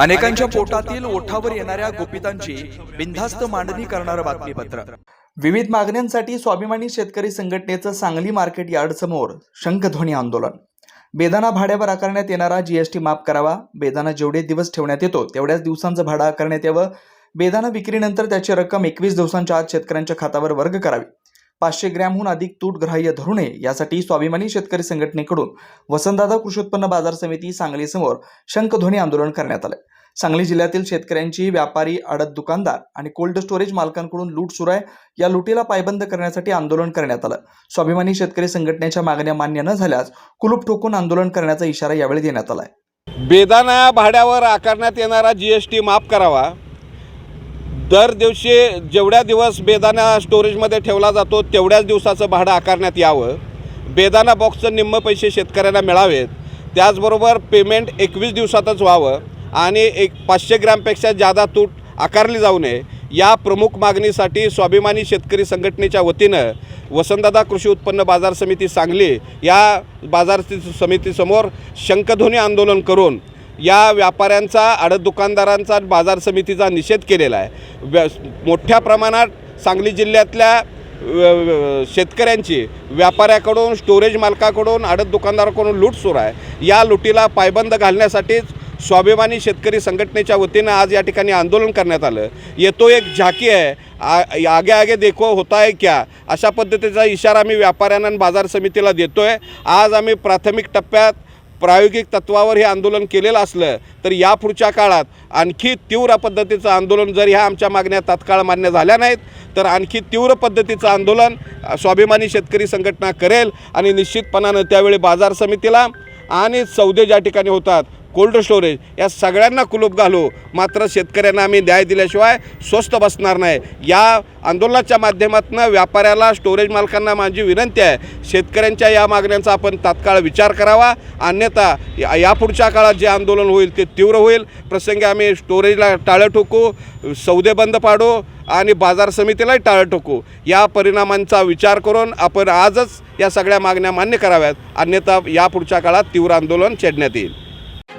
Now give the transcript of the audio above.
अनेकांच्या पोटातील ओठावर येणाऱ्या गोपितांची बिनधास्त मांडणी करणारं बातमीपत्र. विविध मागण्यांसाठी स्वाभिमानी शेतकरी संघटनेचं सांगली मार्केट यार्ड समोर शंखध्वनी आंदोलन. बेदाना भाड्यावर आकारण्यात येणारा जीएसटी माफ करावा. बेदाना जेवढे दिवस ठेवण्यात येतो तेवढ्याच दिवसांचं भाडं आकारण्यात यावं. बेदाना विक्रीनंतर त्याची रक्कम एकवीस दिवसांच्या आत शेतकऱ्यांच्या खात्यावर वर्ग करावी. पाचशे ग्रॅमहून अधिक तूट ग्राह्य धरू नये यासाठी स्वाभिमानी शेतकरी संघटनेकडून वसंतदादा कृषी उत्पन्न बाजार समिती सांगलीसमोर शंखध्वनी आंदोलन करण्यात आलं सांगली जिल्ह्यातील शेतकऱ्यांची व्यापारी आडत दुकानदार आणि कोल्ड स्टोरेज मालकांकडून लूट सुरू आहे. या लुटीला पायबंद करण्यासाठी आंदोलन करण्यात आलं. स्वाभिमानी शेतकरी संघटनेच्या मागण्या मान्य न झाल्यास कुलूप ठोकून आंदोलन करण्याचा इशारा यावेळी देण्यात आला आहे बेदाना भाड्यावर आकारण्यात येणारा जी एस टी माफ करावा. दर दिवशी जेवढ्या दिवस बेदाना स्टोरेजमध्ये ठेवला जातो तेवढ्याच दिवसाचं भाडं आकारण्यात यावं. बेदाना बॉक्सचं निम्म पैसे शेतकऱ्यांना मिळावेत. त्याचबरोबर पेमेंट एकवीस दिवसातच व्हावं आणि एक पाचशे ग्रॅमपेक्षा जादा तूट आकारली जाऊ नये या प्रमुख मागणीसाठी स्वाभिमानी शेतकरी संघटनेच्या वतीनं वसंतदादा कृषी उत्पन्न बाजार समिती सांगली या बाजार समितीसमोर शंखध्वनी आंदोलन करून या व्यापाऱ्यांचा आडत दुकानदारांचा बाजार समितीचा निषेध केलेला आहे. व्य मोठ्या प्रमाणात सांगली जिल्ह्यातल्या शेतकऱ्यांची व्यापाऱ्याकडून स्टोरेज मालकाकडून आडत दुकानदाराकडून लूट सुरू आहे. या लुटीला पायबंद घालण्यासाठीच स्वाभिमानी शेतकरी संघटनेच्या वतीनं आज या ठिकाणी आंदोलन करण्यात आलं. येतो एक झाकी आहे. आ- आगे आगे देखो होता आहे क्या? अशा पद्धतीचा इशारा आम्ही व्यापाऱ्यांना बाजार समितीला देतो आहे आज आम्ही प्राथमिक टप्प्यात प्रायोगिक तत्वावर हे आंदोलन केलेलं असलं तर यापुढच्या काळात आणखी तीव्र पद्धतीचं आंदोलन जर ह्या आमच्या मागण्या तात्काळ मान्य झाल्या नाहीत तर आणखी तीव्र पद्धतीचं आंदोलन स्वाभिमानी शेतकरी संघटना करेल आणि निश्चितपणानं त्यावेळी बाजार समितीला आणि सौदे ज्या ठिकाणी होतात कोल्ड स्टोरेज या सगळ्यांना कुलूप घालू. मात्र शेतकऱ्यांना आम्ही न्याय दिल्याशिवाय स्वस्त बसणार नाही. या आंदोलनाच्या माध्यमातून व्यापाऱ्याला स्टोरेज मालकांना माझी विनंती आहे. शेतकऱ्यांच्या या मागण्यांचा आपण तात्काळ विचार करावा. अन्यथा या- यापुढच्या काळात जे आंदोलन होईल ते तीव्र होईल. प्रसंगी आम्ही स्टोरेजला टाळं ठोकू सौदे बंद पाडू आणि बाजार समितीलाही टाळं ठोकू. या परिणामांचा विचार करून आपण आजच या सगळ्या मागण्या मान्य कराव्यात. अन्यथा यापुढच्या काळात तीव्र आंदोलन छेडण्यात येईल.